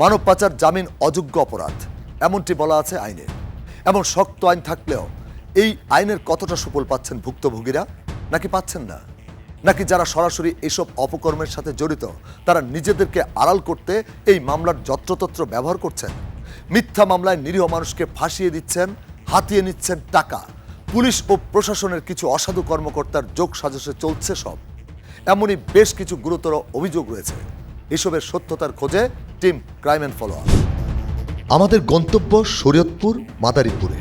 মানব পাচার জামিন অযোগ্য অপরাধ, এমনটি বলা আছে আইনে। এমন শক্ত আইন থাকলেও এই আইনের কতটা সুফল পাচ্ছেন ভুক্তভোগীরা, নাকি পাচ্ছেন না? নাকি যারা সরাসরি এসব অপকর্মের সাথে জড়িত, তারা নিজেদেরকে আড়াল করতে এই মামলার যত্রতত্র ব্যবহার করছেন? মিথ্যা মামলায় নিরীহ মানুষকে ফাঁসিয়ে দিচ্ছেন, হাতিয়ে নিচ্ছেন টাকা। পুলিশ ও প্রশাসনের কিছু অসাধু কর্মকর্তার যোগ সাজসে চলছে সব। এমনই বেশ কিছু গুরুতর অভিযোগ রয়েছে। এসবের সত্যতার খোঁজে টিম ক্রাইম অ্যান্ড ফলো আমাদের গন্তব্য শরীয়তপুর, মাদারীপুরে।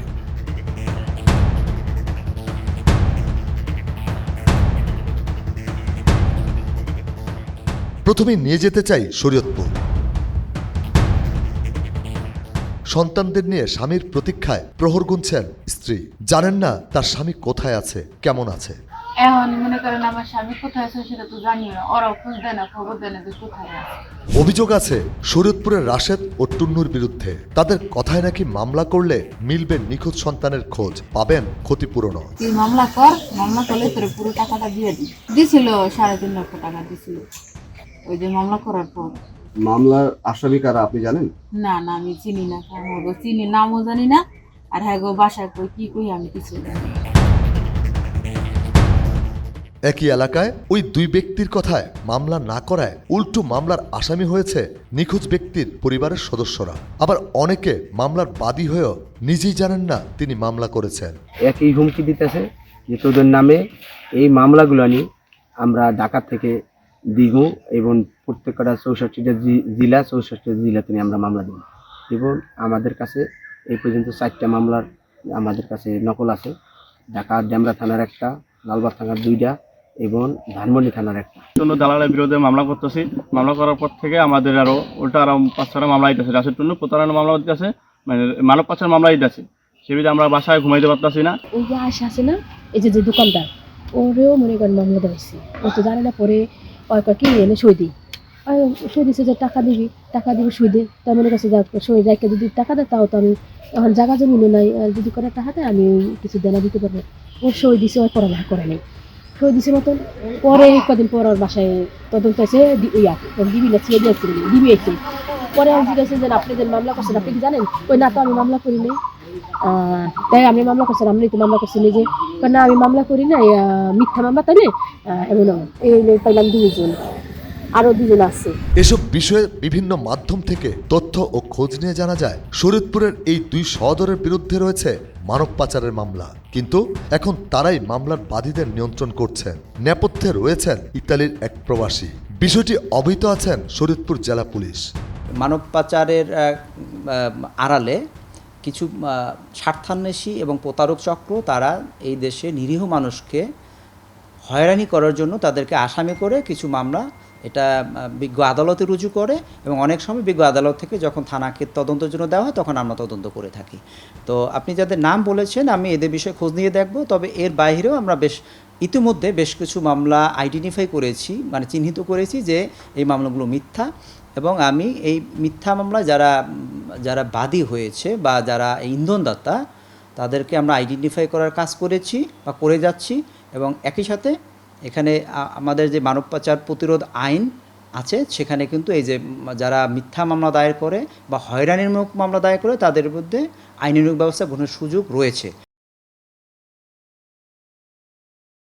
প্রথমে নিয়ে যেতে চাই শরীয়তপুর। সন্তানদের নিয়ে স্বামীর প্রতীক্ষায় প্রহর গুনছেন স্ত্রী। জানেন না তার স্বামী কোথায় আছে, কেমন আছে। এখন মনে করেন আমার স্বামী কোথায় আছে সেটা তো জানি না। ওরাও খোঁজ দেয় না খবর দেয় না যে কোথায় আছে। অভিযোগ আছে শরীয়তপুরের রাশেদ ও টুন্নুর বিরুদ্ধে। তাদের কথায় নাকি মামলা করলে মিলবে নিখোঁজ সন্তানের খোঁজ পাবেন ক্ষতিপূরণও। তুই মামলা কর মামলা করলে তোর পুরো টাকাটা দিয়ে দিই। দিছিল সাড়ে তিন লক্ষ টাকা দিছিল। ওই যে মামলা করার পর। মামলার আসামি কারা আপনি জানেন? না না আমি চিনি না। চিনি নামও জানি না। আর হ্যাঁ গো বাসায় কই কি কই আমি কিছু জানি না। একই এলাকায় ওই দুই ব্যক্তির কথায় মামলা না করায় উল্টো মামলার আসামি হয়েছে নিখোঁজ ব্যক্তির পরিবারের সদস্যরা। আবার অনেকে মামলার বাদী হয়েও নিজেই জানেন না তিনি মামলা করেছেন। একই হুমকি দিতেছে যে তোদের নামে এই মামলাগুলো নিয়ে আমরা ঢাকা থেকে দিব এবং প্রত্যেকটা চৌষট্টিটা জেলা চৌষট্টি জেলাতে নিয়ে আমরা মামলা দিব। এবং আমাদের কাছে এই পর্যন্ত চারটা মামলার আমাদের কাছে নকল আছে। ঢাকা ডেমরা থানার একটা, লালবাগ থানার দুইটা এবং ধানমন্ডি থানার একটা। জন্য দালালের বিরুদ্ধে মামলা করতেছি। মামলা করার পর থেকে আমাদের আরও উল্টা আরও পাঁচ ছটা মামলা দিতেছে রাশের জন্য প্রতারণা মামলা দিতেছে মানে মানব পাচার মামলা দিতেছে সেবিধে আমরা বাসায় ঘুমাইতে পারতাছি না। ওই যে আশা আছে না এই যে যে দোকানদার ওরেও মনে করেন মামলা দেওয়াইছে ও তো জানে না পরে ওই কি এনে সই দিই। সই দিছে যে টাকা দিবি টাকা দিবি সই দে। তার মনে কাছে যাক সই রেখে যদি টাকা দেয় তাও তো আমি এখন জায়গা জমিনও নাই। আর যদি করে টাকা দেয় আমি কিছু দেনা দিতে পারব। ও সই দিছে ওই পড়ালেখা করে নাই। দিছে মতন। পরে কদিন পর ওর বাসায় তদন্ত আছে ইয়া না ছেড়ে দিয়েছিল ডিবি আছে পরে আমি জিজ্ঞাসা যে আপনি যে মামলা করছেন আপনি কি জানেন? ওই না তো আমি মামলা করি নাই। তাই আমি মামলা করছেন আপনি তো মামলা করছেন যে না আমি মামলা করি না মিথ্যা মামলা তাই এমন এমন। এই পাইলাম দুইজন। আরও দুজন আছে। এসব বিষয়ে বিভিন্ন মাধ্যম থেকে তথ্য ও খোঁজ নিয়ে জানা যায় শরীয়তপুরের এই দুই সহদরের বিরুদ্ধে রয়েছে মানব পাচারের মামলা। কিন্তু এখন তারাই মামলার বাদীদের নিয়ন্ত্রণ করছেন নেপথ্যে রয়েছেন ইতালির এক প্রবাসী। বিষয়টি অবহিত আছেন শরীয়তপুর জেলা পুলিশ। মানব পাচারের আড়ালে কিছু আহ, স্বার্থান্বেষী এবং প্রতারক চক্র তারা এই দেশে নিরীহ মানুষকে হয়রানি করার জন্য তাদেরকে আসামি করে কিছু মামলা এটা বিজ্ঞ আদালতে রুজু করে এবং অনেক সময় বিজ্ঞ আদালত থেকে যখন থানাকে তদন্তের জন্য দেওয়া হয়, তখন আমরা তদন্ত করে থাকি। তো আপনি যাদের নাম বলেছেন, আমি এদের বিষয়ে খোঁজ নিয়ে দেখব, তবে এর বাইরেও আমরা বেশ, ইতিমধ্যে বেশ কিছু মামলা আইডেন্টিফাই করেছি মানে চিহ্নিত করেছি যে এই মামলাগুলো মিথ্যা এবং আমি এই মিথ্যা মামলা যারা যারা বাদী হয়েছে বা যারা ইন্ধনদাতা, তাদেরকে আমরা আইডেন্টিফাই করার কাজ করেছি বা করে যাচ্ছি এবং একই সাথে এখানে আমাদের যে মানব পাচার প্রতিরোধ আইন আছে, সেখানে কিন্তু এই যে যারা মিথ্যা মামলা দায়ের করে বা হয়রানিমূলক মামলা দায়ের করে, তাদের বিরুদ্ধে আইনানুগ ব্যবস্থা গ্রহণের সুযোগ রয়েছে।